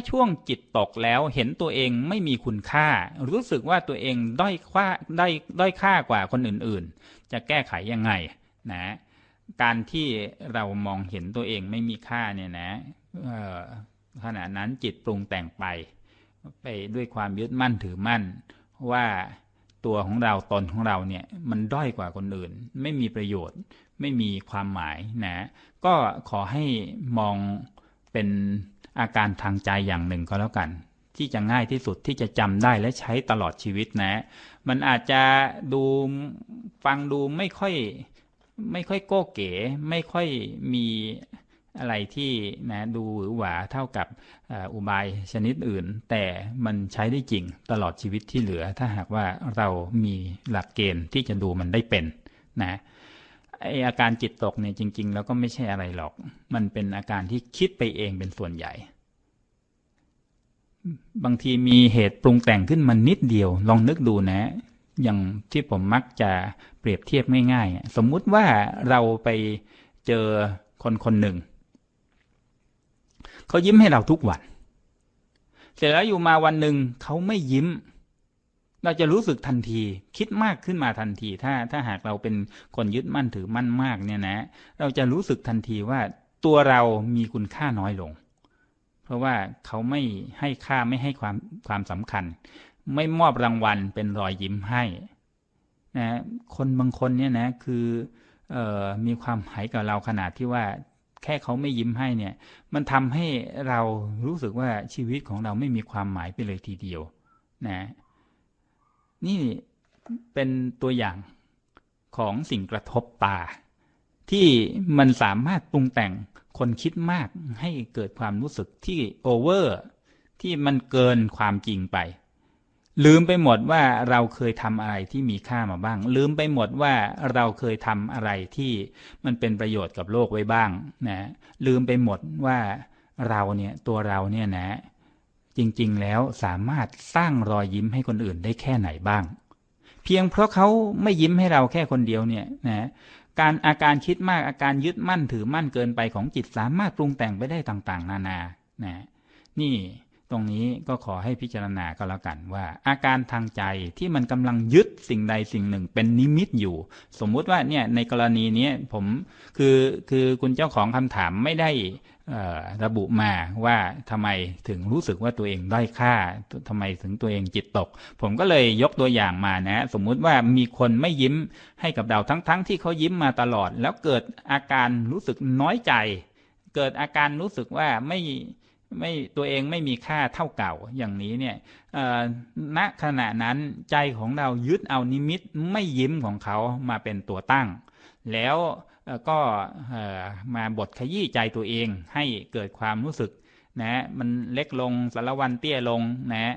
าช่วงจิตตกแล้วเห็นตัวเองไม่มีคุณค่า รู้สึกว่าตัวเองด้อยค่าด้อยด้อยค่ากว่าคนอื่นๆ จะแก้ไขยังไงนะการที่เรามองเห็นตัวเองไม่มีค่าเนี่ยนะขณะนั้นจิตปรุงแต่งไป ไปด้วยความยึดมั่นถือมั่น ว่าตัวของเราตนของเราเนี่ยมันด้อยกว่าคนอื่น ไม่มีประโยชน์ ไม่มีความหมายนะ ก็ขอให้มอง เป็นอาการทางใจอย่างหนึ่งก็แล้วกัน ที่จะง่ายที่สุดที่จะจำได้และใช้ตลอดชีวิตนะ มันอาจจะดูฟังดูไม่ค่อยไม่ค่อยโก้เก๋ ไม่ค่อยมีอะไรที่นะดูหวือหวาเท่ากับอุบายชนิดอื่น แต่มันใช้ได้จริงตลอดชีวิตที่เหลือ ถ้าหากว่าเรามีหลักเกณฑ์ที่จะดูมันได้เป็นนะ ไออาการจิตตกเนี่ยจริง ๆ แล้วก็ไม่ใช่อะไรหรอก มันเป็นอาการที่คิดไปเองเป็นส่วนใหญ่ บางทีมีเหตุปรุงแต่งขึ้นมานิดเดียว ลองนึกดูนะ อย่างที่ผมมักจะเปรียบเทียบง่ายๆ สมมุติว่าเราไปเจอคนคนหนึ่ง เขายิ้มให้เราทุกวัน เสร็จแล้วอยู่มาวันหนึ่งเขาไม่ยิ้ม เราจะรู้สึกทันทีคิดมากขึ้นมาทันที ถ้าถ้าหากเราเป็นคนยึดมั่นถือมั่นมากเนี่ยนะ เราจะรู้สึกทันทีว่าตัวเรามีคุณค่าน้อยลง เพราะว่าเขาไม่ให้ค่าไม่ให้ความความสำคัญ ไม่มอบรางวัลเป็นรอยยิ้มให้นะคนบางคนเนี่ยนะคือออมีความหายกับเราขนาดที่ว่าแค่เขาไม่ยิ้มให้เนี่ย มันทำให้เรารู้สึกว่าชีวิตของเราไม่มีความหมายไปเลยทีเดียวนะ นี่เป็นตัวอย่างของสิ่งกระทบตา ที่มันสามารถปรุงแต่งคนคิดมากให้เกิดความรู้สึกที่โอเวอร์ที่มันเกินความจริงไป ลืมไปหมดว่าเราเคยทำอะไรที่มีค่ามาบ้าง ลืมไปหมดว่าเราเคยทำอะไรที่มันเป็นประโยชน์กับโลกไว้บ้างนะลืมไปหมดว่าเราเนี่ยตัวเราเนี่ยนะ จริงๆ แล้วสามารถสร้างรอยยิ้มให้คนอื่นได้แค่ไหนบ้าง เพียงเพราะเขาไม่ยิ้มให้เราแค่คนเดียวเนี่ยนะการอาการคิดมากอาการยึดมั่นถือมั่นเกินไปของจิตสามารถปรุงแต่งไปได้ต่างๆ นานานะนี่ ตรงนี้ก็ขอให้พิจารณาก็แล้วกันว่า อาการทางใจที่มันกำลังยึดสิ่งใดสิ่งหนึ่งเป็นนิมิตอยู่ สมมุติว่าเนี่ยในกรณีนี้ผมคือคือคุณเจ้าของคำถามไม่ได้ระบุมาว่าทำไมถึงรู้สึกว่าตัวเองด้อยค่าทำไมถึงตัวเองจิตตก ผมก็เลยยกตัวอย่างมานะ สมมุติว่ามีคนไม่ยิ้มให้กับเราทั้งๆทที่เขายิ้มมาตลอด แล้วเกิดอาการรู้สึกน้อยใจ เกิดอาการรู้สึกว่าไม่ ไม่ตัวเองไม่มีค่าเท่าเก่าอย่างนี้เนี่ยณขณะนั้นใจของเรายึดเอานิมิตไม่ยิ้มของเขามาเป็นตัวตั้ง แล้วก็มาบทขยี้ใจตัวเองให้เกิดความรู้สึกนะมันเล็กลงสารวันเตี้ยลงนะ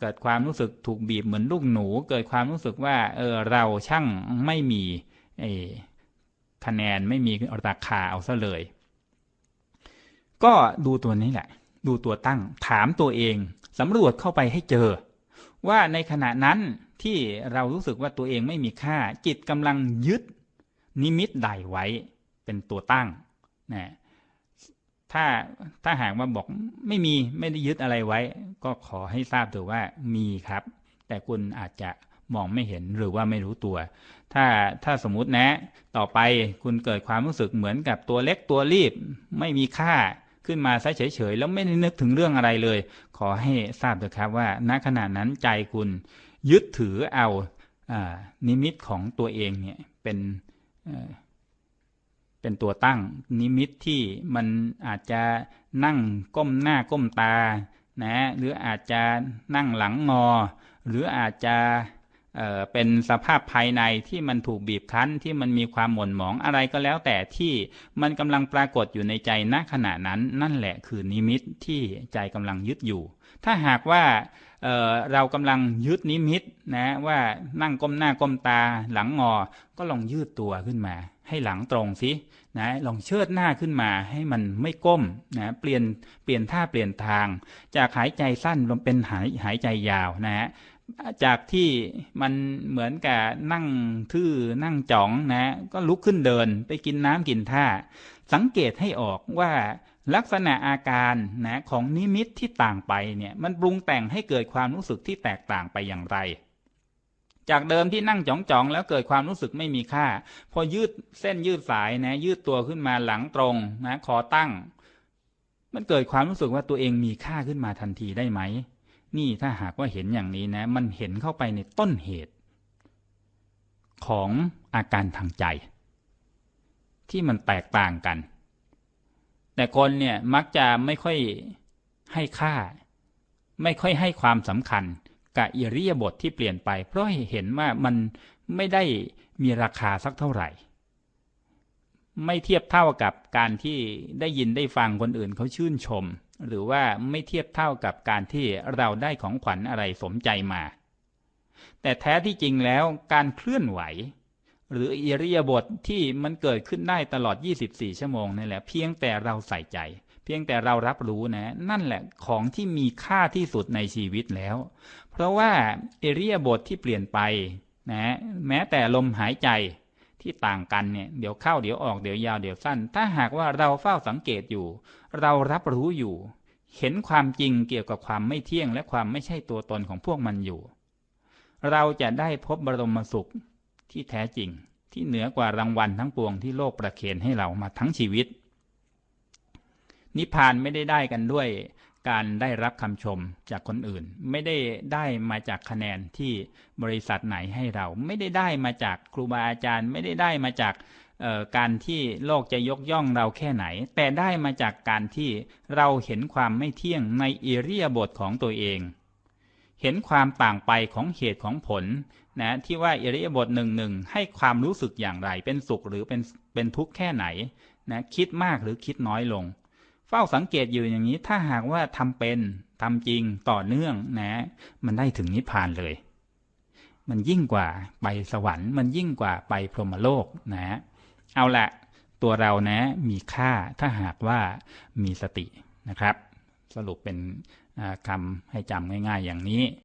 เกิดความรู้สึกถูกบีบเหมือนลูกหนู เกิดความรู้สึกว่าเออเราช่างไม่มีคะแนนไม่มีราคาเอาซะเลย ก็ดูตัวนี้แหละ ดูตัวตั้งถามตัวเองสำรวจเข้าไปให้เจอ ว่าในขณะนั้นที่เรารู้สึกว่าตัวเองไม่มีค่า จิตกำลังยึด นิมิตใดไว้เป็นตัวตั้งนะถ้าถ้าหากว่าบอกไม่มีไม่ได้ยึดอะไรไว้ ก็ขอให้ทราบตัวว่ามีครับ แต่คุณอาจจะมองไม่เห็นหรือว่าไม่รู้ตัว ถ้าถ้าสมมตินะ ต่อไปคุณเกิดความรู้สึกเหมือนกับตัวเล็กตัวรีบ ไม่มีค่า ขึ้นมาซะเฉยๆแล้วไม่ได้นึกถึงเรื่องอะไรเลย ขอให้ทราบเถอะครับว่า ณขณะนั้นใจคุณยึดถือเอาอานิมิตของตัวเองเนี่ยเป็นเป็นตัวตั้งนิมิตที่มันอาจจะนั่งก้มหน้าก้มตานะหรืออาจจะนั่งหลังงอ หรืออาจจะ เป็นสภาพภายในที่มันถูกบีบคั้นที่มันมีความหม่นหมองอะไรก็แล้วแต่ที่มันกำลังปรากฏอยู่ในใจณขณะนั้นนั่นแหละคือนิมิตที่ใจกำลังยึดอยู่ ถ้าหากว่าเเรากำลังยึดนิมิตนะว่านั่งก้มหน้าก้มตาหลังงอ ก็ลองยืดตัวขึ้นมา ให้หลังตรงสินะลองเชิดหน้าขึ้นมาให้มันไม่ก้มนะเปลี่ยนเปลี่ยนท่าเปลี่ยนทาง จากหายใจสั้นลงเป็นหายหายใจยาวนะฮะ จากที่มันเหมือนกับนั่งทื่อนั่งจ่องนะ ก็ลุกขึ้นเดินไปกินน้ำกินท่า สังเกตให้ออกว่าลักษณะอาการนะของนิมิตที่ต่างไปเนี่ยมันปรุงแต่งให้เกิดความรู้สึกที่แตกต่างไปอย่างไร จากเดิมที่นั่งจ้องๆแล้วเกิดความรู้สึกไม่มีค่า พอยืดเส้นยืดสายนะยืดตัวขึ้นมาหลังตรงนะคอตั้ง มันเกิดความรู้สึกว่าตัวเองมีค่าขึ้นมาทันทีได้ไหม นี่ถ้าหากว่าเห็นอย่างนี้นะ มันเห็นเข้าไปในต้นเหตุ ของอาการทางใจ ที่มันแตกต่างกัน แต่คนเนี่ยมักจะไม่ค่อยให้ค่า ไม่ค่อยให้ความสำคัญกับอิริยาบถทที่เปลี่ยนไป เพราะเห็นว่ามันไม่ได้มีราคาสักเท่าไหร่ ไม่เทียบเท่ากับการที่ได้ยินได้ฟังคนอื่นเขาชื่นชม หรือว่าไม่เทียบเท่ากับการที่เราได้ของขวัญอะไรสมใจมา แต่แท้ที่จริงแล้วการเคลื่อนไหว หรืออิริยาบถทที่มันเกิดขึ้นได้ตลอด 24 ชั่วโมงนี่แหละเพียงแต่เราใส่ใจ เพียงแต่เรารับรู้นะ นั่นแหละของที่มีค่าที่สุดในชีวิตแล้ว เพราะว่าอิริยาบถทที่เปลี่ยนไปนะแม้แต่ลมหายใจ ที่ต่างกันเนี่ยเดี๋ยวเข้าเดี๋ยวออกเดี๋ยวยาวเดี๋ยวสั้น ถ้าหากว่าเราเฝ้าสังเกตอยู่ เรารับรู้อยู่ เห็นความจริงเกี่ยวกับความไม่เที่ยงและความไม่ใช่ตัวตนของพวกมันอยู่ เราจะได้พบบรมสุขที่แท้จริงที่เหนือกว่ารางวัลทั้งปวงที่โลกประเคนให้เรามาทั้งชีวิต นิพพานไม่ได้ได้กันด้วย การได้รับคำชมจากคนอื่น ไม่ได้ได้มาจากคะแนนที่บริษัทไหนให้เรา ไม่ได้ได้มาจากครูบาอาจารย์ ไม่ได้ได้มาจากการที่โลกจะยกย่องเราแค่ไหน แต่ได้มาจากการที่เราเห็นความไม่เที่ยงในเอิริยบถของตัวเอง เห็นความต่างไปของเหตุของผลนะที่ว่าเอิริยบถหนึ่งหนึ่งให้ความรู้สึกอย่างไร เป็นสุขหรือเป็นเป็นทุกข์แค่ไหนนะคิดมากหรือคิดน้อยลง เฝ้าสังเกตอยู่อย่างนี้ ถ้าหากว่าทำเป็นทำจริงต่อเนื่องนะ มันได้ถึงนิพพานเลย มันยิ่งกว่าไปสวรรค์ มันยิ่งกว่าไปพรหมโลกนะ เอาละตัวเรานะมีค่าถ้าหากว่ามีสตินะครับ สรุปเป็นคำให้จำง่าย ๆ อย่างนี้